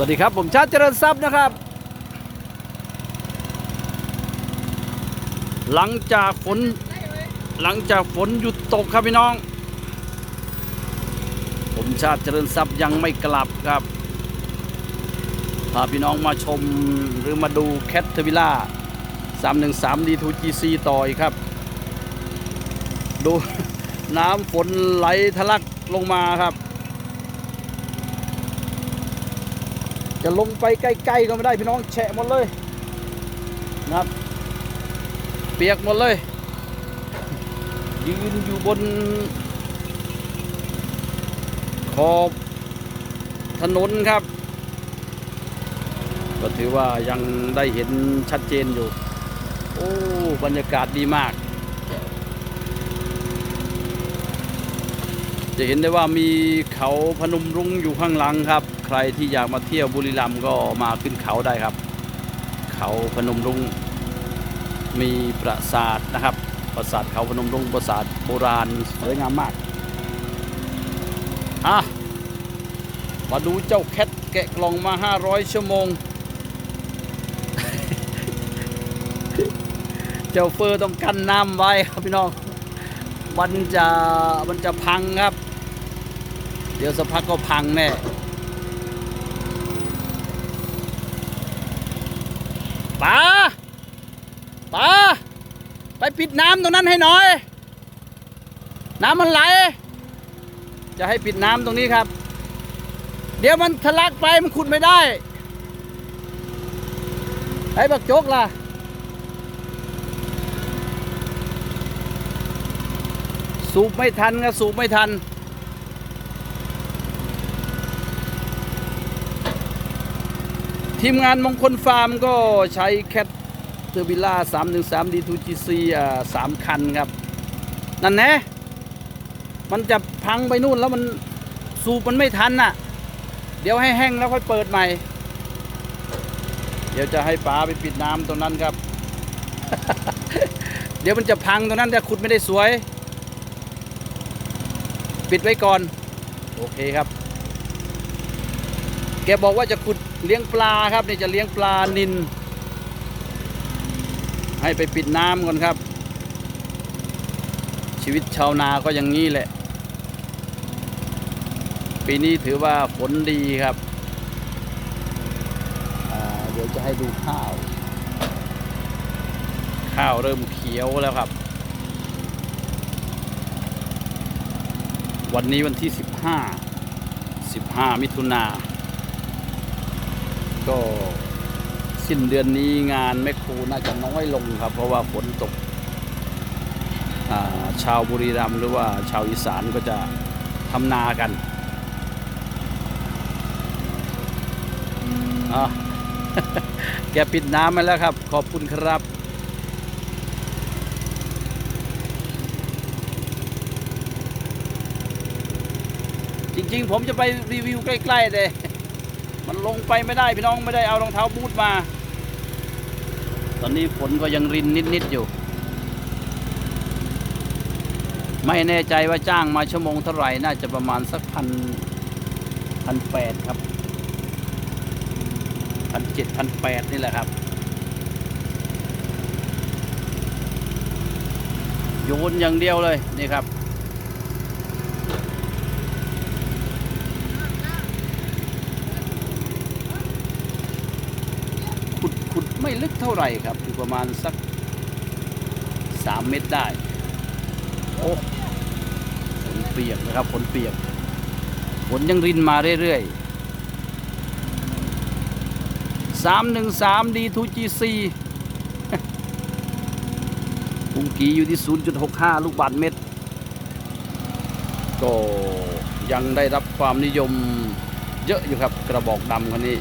วัสดีครับ ผมชาติเจริญทรัพย์นะครับ หลังจากฝนหลังจากฝนหยุดตกครับพี่น้อง ผมชาติเจริญทรัพย์ยังไม่กลับครับพาพี่น้องมาชมหรือมาดูแคทเทอร์วิล่า313 D2GC ต่ออีกครับ ดูน้ำฝนไหลทะลักลงมาครับ จะลงไปใกล้ๆก็ไม่ได้พี่น้องแฉะหมดเลยนะครับ เปียกหมดเลย ยืนอยู่บน ขอบถนนครับ ก็ถือว่ายังได้เห็นชัดเจนอยู่ โอ้ บรรยากาศดีมาก จะเห็นได้ว่ามีเขาพนมรุ้งอยู่ข้างหลังครับ ใครที่อยากมาเที่ยวบุรีรัมย์ก็มาขึ้นเขาได้ครับ เขาพนมรุ้งมีปราสาทนะครับ ปราสาทเขาพนมรุ้งปราสาทโบราณสวยงามมากอะมาดูเจ้าแคทแกะกล่องมา 500 ชั่วโมง เจ้าเฟอร์ต้องกันน้ำไว้ครับพี่น้องมันจะมันจะพังครับ เดี๋ยวสักพักก็พังแน่ป๋าป๋าไปปิดน้ำตรงนั้นให้หน่อย น้ำมันไหล จะให้ปิดน้ำตรงนี้ครับ เดี๋ยวมันทะลักไปมันขุดไม่ได้ไอ้บักโจกล่ะสูบไม่ทันก็สูบไม่ทัน ทีมงานมงคลฟาร์มก็ใช้แคทเทอร์บิล่า313 D2GC อ่าสามคันครับ นั่นแนะมันจะพังไปนู่นแล้วมันสูบมันไม่ทันน่ะ เดี๋ยวให้แห้งแล้วค่อยเปิดใหม่ เดี๋ยวจะให้ป๋าไปปิดน้ำตรงนั้นครับ เดี๋ยวมันจะพังตรงนั้นจะขุดไม่ได้สวย ปิดไว้ก่อน โอเคครับ แกบอกว่าจะขุด เลี้ยงปลาครับนี่จะเลี้ยงปลานิน ให้ไปปิดน้ำก่อนครับ ชีวิตชาวนาก็อย่างนี้แหละ ปีนี้ถือว่าฝนดีครับ เดี๋ยวจะให้ดูข้าว ข้าวเริ่มเขียวแล้วครับ วันนี้วันที่ 15 15 มิถุนา ก็สิ้นเดือนนี้งานแมคโครน่าจะน้อยลงครับ เพราะว่าฝนตกอ่าชาวบุรีรัมย์หรือว่าชาวอีสานก็จะทำนากันอะแกปิดน้ำมาแล้วครับ ขอบคุณครับจริงๆ ผมจะไปรีวิวใกล้ ๆ เลย มันลงไปไม่ได้พี่น้องไม่ได้เอารองเท้าบูทมา ตอนนี้ฝนก็ยังรินนิดๆอยู่ ไม่แน่ใจว่าจ้างมาชั่วโมงเท่าไหร่น่าจะประมาณสักพันพันแปดครับพันเจ็ดพันแปดนี่แหละครับ โยนอย่างเดียวเลยนี่ครับ ขุดขุด ไม่ลึกเท่าไหร่ครับอยู่ประมาณสักสามเมตรได้ โอ้ฝนเปียกนะครับฝนเปียกฝนยังรินมาเรื่อยๆสามหนึ่งสามดีทูจีซีปุงกีอยู่ที่0.65ลูกบาทเมตร ก็ยังได้รับความนิยมเยอะอยู่ครับกระบอกดำคันนี้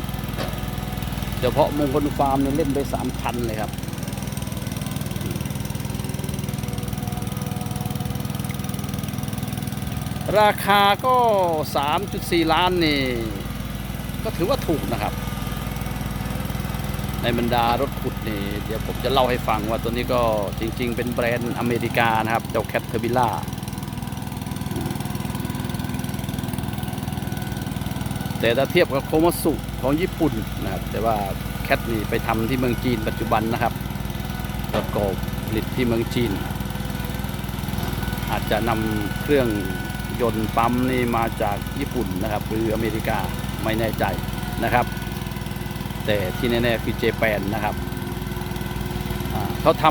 เฉพาะมงคลฟาร์มเนี่ยเล่นไปสามพันเลยครับ ราคาก็ 3.4 ล้านนี่ ก็ถือว่าถูกนะครับ ในบรรดารถขุดนี่ เดี๋ยวผมจะเล่าให้ฟังว่าตัวนี้ก็จริง ๆ เป็นแบรนด์อเมริกานะครับ เจ้าแคทเทอร์บิล่า แต่ถ้าเทียบกับโคมัสุของญี่ปุ่นนะครับแต่ว่าแคทนี่ไปทำที่เมืองจีนปัจจุบันนะครับประกอบผลิตที่เมืองจีน อาจจะนำเครื่องยนต์ปั๊มนี่มาจากญี่ปุ่นนะครับ หรืออเมริกาไม่แน่ใจนะครับ แต่ที่แน่ๆคือเจแปนนะครับเขาท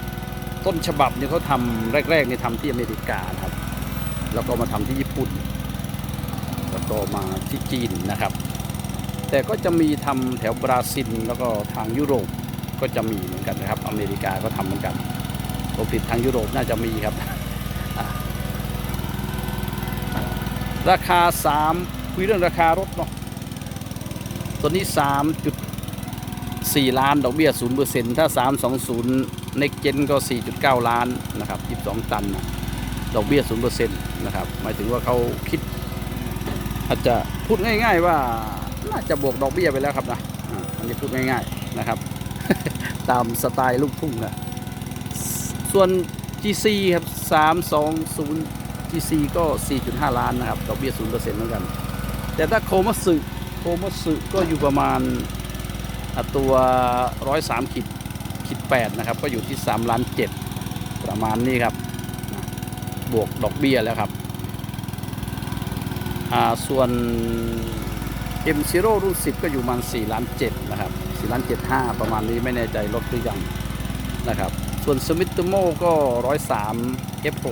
ำต้นฉบับเนี่ยเขาทำแรกๆนี่ทำที่อเมริกานะครับ แล้วก็มาทำที่ญี่ปุ่น แล้วก็มาที่จีนนะครับ แต่ก็จะมีทำแถวบราซิลแล้วก็ทางยุโรปก็จะมีเหมือนกันนะครับ อเมริกาก็ทำเหมือนกันตัวผลิตทางยุโรปน่าจะมีครับ ราคา 3 คุยเรื่องราคารถเนาะตัวนี้ 3.4 ล้าน ดอกเบี้ย 0%ถ้า 320 Next Gen ก็ 4.9 ล้านนะครับ 22 ตันนะดอกเบี้ย 0%นะครับ หมายถึงว่าเขาคิด อาจจะพูดง่าย ๆ ว่าน่าจะบวกดอกเบี้ยไปแล้วครับนะอันนี้พูดง่าย ๆนะครับ ตามสไตล์ลูกทุ่งนะส่วน GC ครับ 320 GC ก็ 4.5 ล้านนะครับ ดอกเบี้ย 0%เหมือนกัน แต่ถ้าโคมัสึโคมัสึก็อยู่ประมาณตัว 103ขีดขีด8นะครับ ก็อยู่ที่ 3 ล้าน 7 ประมาณนี้ครับ บวกดอกเบี้ยแล้วครับ ส่วน M0 รุ่น 10 ก็อยู่มาณ4ล้าน7นะครับ4ล้าน75 ประมาณนี้ไม่แน่ใจลดหรือยังนะครับ ส่วนสมิ t โมก็ 103 F6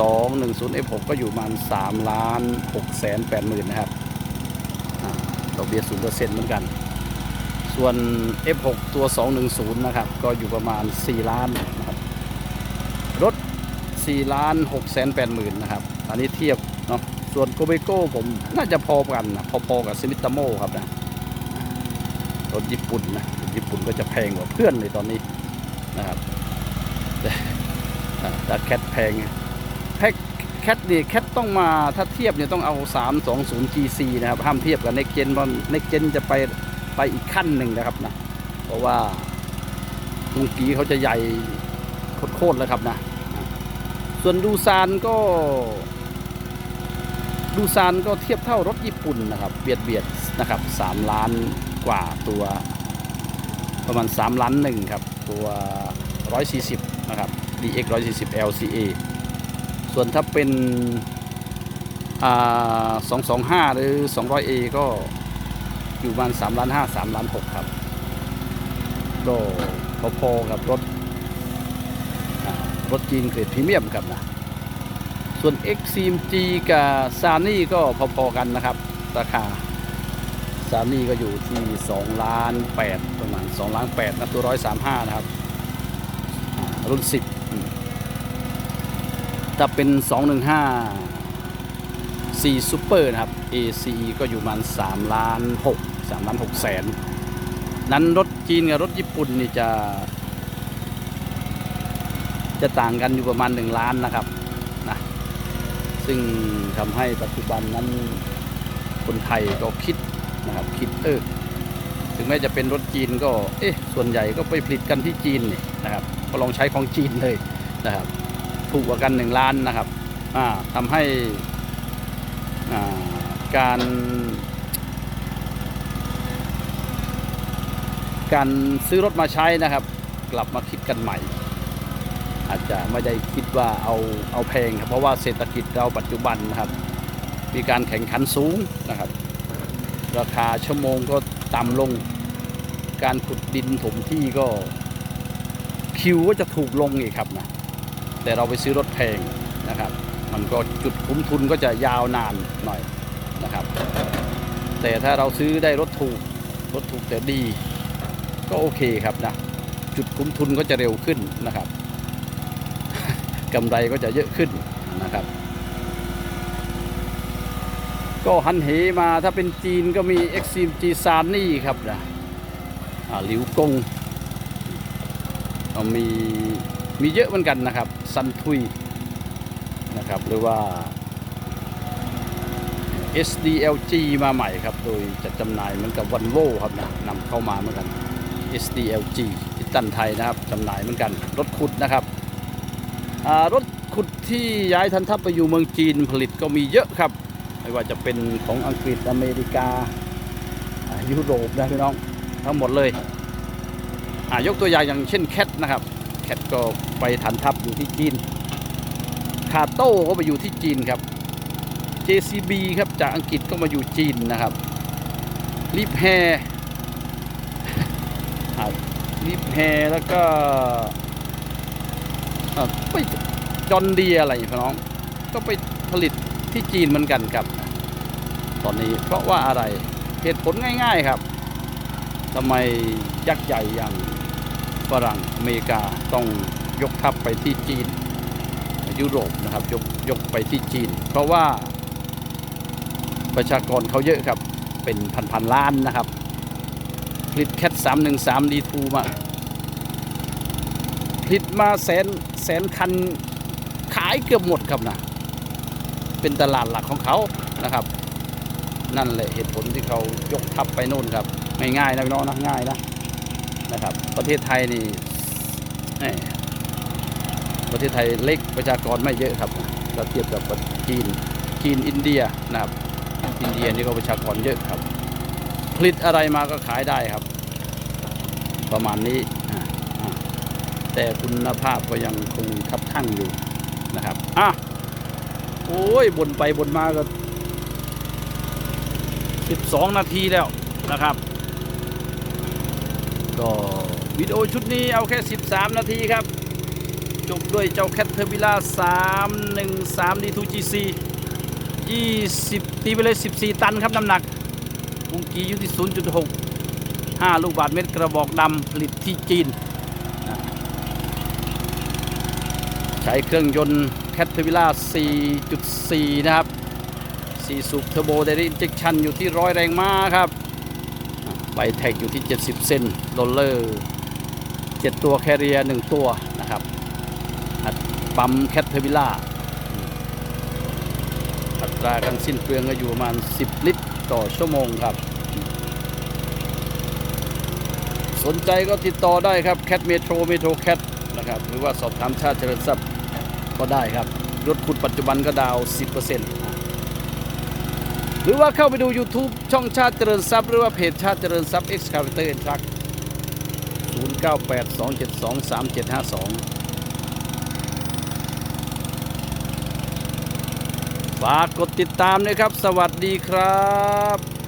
210 F6 ก็อยู่มาณ3ล้าน6แสน8หมื่นนะครับดอกเบี้ย0%เหมือนกัน ส่วน F6 ตัว 210 นะครับ ก็อยู่ประมาณ 4 ล้านนะครับรถ4ล้าน6แสน8หมื่นนะครับ อันนี้เทียบเนาะ ส่วนโกเบโก้ผมน่าจะพอกันนะพอๆกับซิมิตาโมครับนะรถญี่ปุ่นนะรถญี่ปุ่นก็จะแพงกว่าเพื่อนเลยตอนนี้นะครับแต่แคทแพงแพ็คแคทนี่แคทต้องมาถ้าเทียบเนี่ยต้องเอา 320 GC นะครับ ห้ามเทียบกับ Next Gen เพราะ Next Gen จะไปไปอีกขั้นหนึ่งนะครับนะเพราะว่าลุงกีเขาจะใหญ่โคตรๆแล้วครับนะ ส่วนดูซานก็ ดูซานก็เทียบเท่ารถญี่ปุ่นนะครับเบียดเบียดนะครับ3ล้านกว่าตัวประมาณ 3 ล้านหนึ่งครับ ตัว 140 นะครับ DX 140 LCA ส่วนถ้าเป็นอ่า225 หรือ 200A ก็อยู่ประมาณ3ล้าน5 3ล้าน6ครับ ก็พอๆกับรถรถจีนเกรดพรีเมียมครับนะ ส่วน X c m G กับซานี่ก็พอๆกันนะครับ ราคาซานี่ก็อยู่ที่2ล้าน8ประมาณ2ล้าน8นะตัว135 นะครับอ่ารุ่น 10อืมถ้าเป็น 215 4 Super นะครับ ACE ก็อยู่ประมาณ3ล้าน6 3ล้าน6แสน นั้นรถจีนกับรถญี่ปุ่นนี่จะ จะต่างกันอยู่ประมาณ 1 ล้านนะครับ ซึ่งทำให้ปัจจุบันนั้นคนไทยก็คิดนะครับคิดเออถึงแม้จะเป็นรถจีนก็เอ๊ะส่วนใหญ่ก็ไปผลิตกันที่จีนนี่นะครับ ก็ลองใช้ของจีนเลยนะครับ ถูกกว่ากันหนึ่งล้านนะครับทำให้การการซื้อรถมาใช้นะครับ กลับมาคิดกันใหม่ อาจจะไม่ได้คิดว่าเอาเอาแพงครับเพราะว่าเศรษฐกิจเราปัจจุบันนะครับ มีการแข่งขันสูงนะครับ ราคาชั่วโมงก็ต่ำลง การขุดดินถมที่ก็คิวก็จะถูกลงอีกครับนะแต่เราไปซื้อรถแพงนะครับ มันก็จุดคุ้มทุนก็จะยาวนานหน่อยนะครับ แต่ถ้าเราซื้อได้รถถูกรถถูกแต่ดี ก็โอเคครับนะจุดคุ้มทุนก็จะเร็วขึ้นนะครับ กำไรก็จะเยอะขึ้นนะครับ ก็หันเหมาถ้าเป็นจีนก็มี e x i m G ซานนี่ครับนะอาหลิวกงเอามีมีเยอะเหมือนกันนะครับซันทุยนะครับหรือว่า SDLG มาใหม่ครับ โดยจัดจำหน่ายเหมือนกับวันโวครับนะนำเข้ามาเหมือนกัน SDLG ทิตันไทยนะครับจำหน่ายเหมือนกันรถขุดนะครับ รถขุดที่ย้ายทันทัพไปอยู่เมืองจีนผลิตก็มีเยอะครับ ไม่ว่าจะเป็นของอังกฤษอเมริกายุโรปนะพี่น้องทั้งหมดเลยยกตัวอย่างอย่างเช่นแคทนะครับแคทก็ไปฐานทัพอยู่ที่จีนคาโต้ก็ไปอยู่ที่จีนครับ JCB ครับจากอังกฤษก็มาอยู่จีนนะครับลิฟแฮลิฟแฮแล้วก็ ไปจอนเดียอะไรพี่น้อง ก็ไปผลิตที่จีนเหมือนกันครับ ตอนนี้เพราะว่าอะไรเหตุผลง่าย ๆครับทำไมยักษ์ใหญ่อย่างฝรั่งอเมริกาต้องยกทัพไปที่จีน ยุโรปนะครับยกยกไปที่จีน เพราะว่าประชากรเขาเยอะครับ เป็นพันๆล้านนะครับผลิตแคทสามหนึ่งสา ผลิตมาแสนแสนคันขายเกือบหมดครับนะเป็นตลาดหลักของเขานะครับ นั่นแหละเหตุผลที่เขายกทัพไปโน่นครับไม่ง่ายนะพี่น้องนะง่ายนะนะครับ ประเทศไทยนี่ประเทศไทยเล็กประชากรไม่เยอะครับถ้าเทียบกับจีนจีนอินเดียนะครับอินเดียนี่ก็ประชากรเยอะครับ ผลิตอะไรมาก็ขายได้ครับ ประมาณนี้ แต่คุณภาพก็ยังคงทับทั่งอยู่นะครับอะโอ้ยบนไปบนมาก็ 12 นาทีแล้วนะครับ ก็วิดีโอชุดนี้เอาแค่ 13 นาทีครับ จบด้วยเจ้าแคทเทอร์บิล่า313 D2GC 20 ตีไปเลย 14 ตันครับน้ำหนักวงกีอยู่ที่ 0.6 5 ลูกบาทเมตรกระบอกดำผลิตที่จีน ใช้เครื่องยนต์แคทเทอร์ i ิล่า4.4 นะครับ 4 สูบเทอร์โบเดริอินเจคชันอยู่ที่ร้อยแรงม้าครับ ใบแท็กอยู่ที่ 70 เซนโรลเลอร์ 7 ตัวแคเรีย 1 ตัวนะครับปั๊มแคทเทอร์ i ิล่าอัตราการสิ้นเปลืองก็อยู่ประมาณ 10 ลิตรต่อชั่วโมงครับ สนใจก็ติดต่อได้ครับแคทเมโทรเมโทรแคทนะครับ หรือว่าสอบถามชาติเจริญทรัพย์ ก็ได้ครับ รถขุดปัจจุบันก็ดาว 10%หรือว่าเข้าไปดู YouTube ช่องชาติเจริญทรัพย์ หรือว่าเพจชาติเจริญทรัพย์ Excavator and Truck 0982723752ฝากกดติดตามด้วยครับ สวัสดีครับ